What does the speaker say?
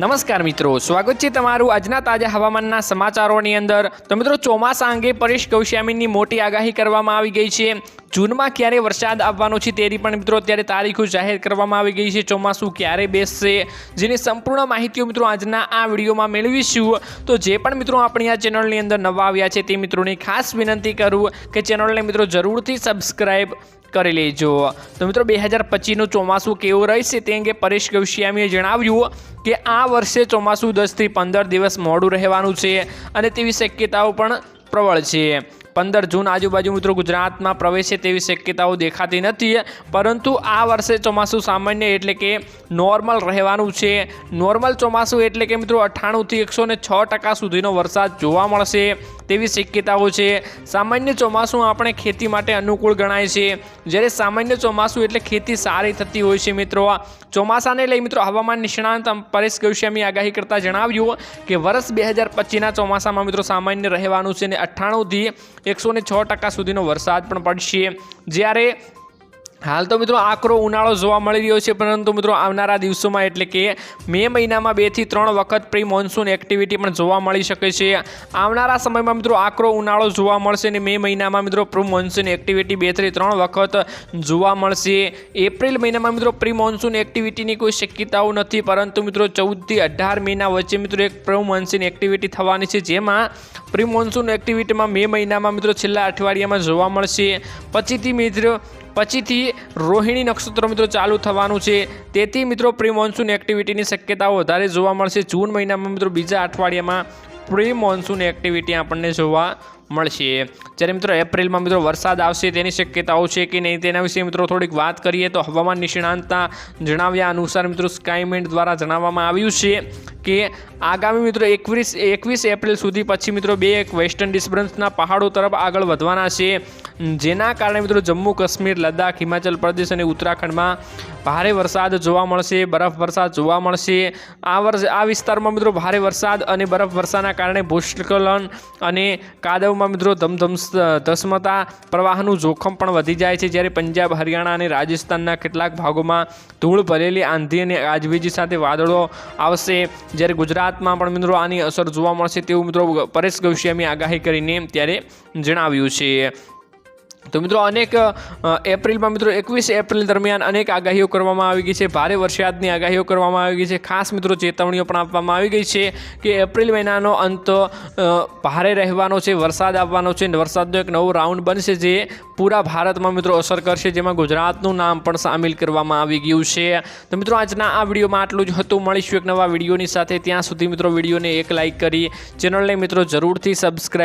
નમસ્કાર મિત્રો, સ્વાગત છે તમારું આજના તાજા હવામાનના સમાચારોની અંદર. તો મિત્રો, ચોમાસા અંગે પરેશ કૌશ્યામીની મોટી આગાહી કરવામાં આવી ગઈ છે. જૂનમાં ક્યારે વરસાદ આવવાનો છે તેની પણ મિત્રો અત્યારે તારીખો જાહેર કરવામાં આવી ગઈ છે. ચોમાસું ક્યારે બેસશે જેની સંપૂર્ણ માહિતીઓ મિત્રો આજના આ વિડીયોમાં મેળવીશું. તો જે પણ મિત્રો આપણી આ ચેનલની અંદર નવા આવ્યા છે તે મિત્રોની ખાસ વિનંતી કરું કે ચેનલને મિત્રો જરૂરથી સબસ્ક્રાઈબ કરી લેજો. તો મિત્રો, બે હજાર પચીસનું ચોમાસું કેવું રહેશે તે અંગે પરેશ ગૌસ્વામીએ જણાવ્યું કે આ વર્ષે ચોમાસું દસથી પંદર દિવસ મોડું રહેવાનું છે અને તેવી શક્યતાઓ પણ પ્રબળ છે. પંદર જૂન આજુબાજુ મિત્રો ગુજરાતમાં પ્રવેશે તેવી શક્યતાઓ દેખાતી નથી, પરંતુ આ વર્ષે ચોમાસું સામાન્ય એટલે કે નોર્મલ રહેવાનું છે. નોર્મલ ચોમાસું એટલે કે મિત્રો, અઠ્ઠાણુંથી એકસો છ ટકા સુધીનો વરસાદ જોવા મળશે. તેવી શક્યતાઓ છે. સામાન્ય ચોમાસું આપણે ખેતી માટે અનુકૂળ ગણાય છે. જ્યારે સામાન્ય ચોમાસું એટલે ખેતી સારી થતી હોય છે મિત્રો. ચોમાસાને લઈ મિત્રો હવામાન નિષ્ણાંત પરેશ ગૌસ્વામી આગાહી કરતાં જણાવ્યું કે વર્ષ બે હજાર પચીસના ચોમાસામાં મિત્રો સામાન્ય રહેવાનું છે અને અઠ્ઠાણુંથી એકસો છ ટકા સુધીનો વરસાદ પણ પડશે. જ્યારે હાલ તો મિત્રો આકરો ઉનાળો જોવા મળી રહ્યો છે, પરંતુ મિત્રો આવનારા દિવસોમાં એટલે કે મે મહિનામાં બેથી ત્રણ વખત પ્રી મોન્સૂન એક્ટિવિટી પણ જોવા મળી શકે છે. આવનારા સમયમાં મિત્રો આકરો ઉનાળો જોવા મળશે અને મે મહિનામાં મિત્રો પ્રી મોન્સૂન એક્ટિવિટી બેથી ત્રણ વખત જોવા મળશે. એપ્રિલ મહિનામાં મિત્રો પ્રી મોન્સૂન એક્ટિવિટીની કોઈ શક્યતાઓ નથી, પરંતુ મિત્રો ચૌદથી અઢાર મહિના વચ્ચે મિત્રો એક પ્રી મોન્સૂન એક્ટિવિટી થવાની છે, જેમાં પ્રી મોન્સૂન એક્ટિવિટીમાં મે મહિનામાં મિત્રો છેલ્લા અઠવાડિયામાં જોવા મળશે. પછીથી મિત્રો પછીથી રોહિણી નક્ષત્ર મિત્રો ચાલુ થવાનું છે. તેથી મિત્રો પ્રી મોન્સૂન એક્ટિવિટીની શક્યતાઓ વધારે જોવા મળશે. જૂન મહિનામાં મિત્રો બીજા અઠવાડિયામાં પ્રી મોન્સૂન એક્ટિવિટી આપણને જોવા મળશે. જ્યારે મિત્રો એપ્રિલમાં મિત્રો વરસાદ આવશે તેની શક્યતાઓ છે કે નહીં તેના વિશે મિત્રો થોડીક વાત કરીએ તો હવામાન નિષ્ણાંતના જણાવ્યા અનુસાર મિત્રો સ્કાયમેન્ટ દ્વારા જણાવવામાં આવ્યું છે કે આગામી મિત્રો એકવીસ એકવીસ એપ્રિલ સુધી પછી મિત્રો બે એક વેસ્ટર્ન ડિસ્ટર્બન્સના પહાડો તરફ આગળ વધવાના છે. જેના કારણે મિત્રો જમ્મુ કાશ્મીર, લદ્દાખ, હિમાચલ પ્રદેશ અને ઉત્તરાખંડમાં ભારે વરસાદ જોવા મળશે, બરફ વરસાદ જોવા મળશે. આ વર્ષ, આ વિસ્તારમાં મિત્રો ભારે વરસાદ અને બરફ વર્ષાના કારણે ભૂસ્ખલન અને કાદવમાં મિત્રો ધમધમ ધસમતા પ્રવાહનું જોખમ પણ વધી જાય છે. જ્યારે પંજાબ, હરિયાણા અને રાજસ્થાનના કેટલાક ભાગોમાં ધૂળ ભરેલી આંધી અને ગાજવીજી સાથે વાદળો આવશે. જ્યારે ગુજરાતમાં પણ મિત્રો આની અસર જોવા મળશે તેવું મિત્રો પરેશ ગૌસ્વામી આગાહી કરીને ત્યારે જણાવ્યું છે. તો મિત્રો અનેક એપ્રિલમાં મિત્રો એકવીસ એપ્રિલ દરમિયાન અનેક આગાહીઓ કરવામાં આવી ગઈ છે. ભારે વરસાદની આગાહીઓ કરવામાં આવી ગઈ છે. ખાસ મિત્રો ચેતવણીઓ પણ આપવામાં આવી ગઈ છે કે એપ્રિલ મહિનાનો અંત ભારે રહેવાનો છે, વરસાદ આવવાનો છે વરસાદનો એક નવો રાઉન્ડ બનશે જે પૂરા ભારતમાં મિત્રો અસર કરશે, જેમાં ગુજરાતનું નામ પણ સામેલ કરવામાં આવી ગયું છે. તો મિત્રો આજના આ વિડીયોમાં આટલું જ હતું. મળીશું એક નવા વિડીયોની સાથે. ત્યાં સુધી મિત્રો વિડીયોને એક લાઇક કરી, ચેનલને મિત્રો જરૂરથી સબસ્ક્રાઈબ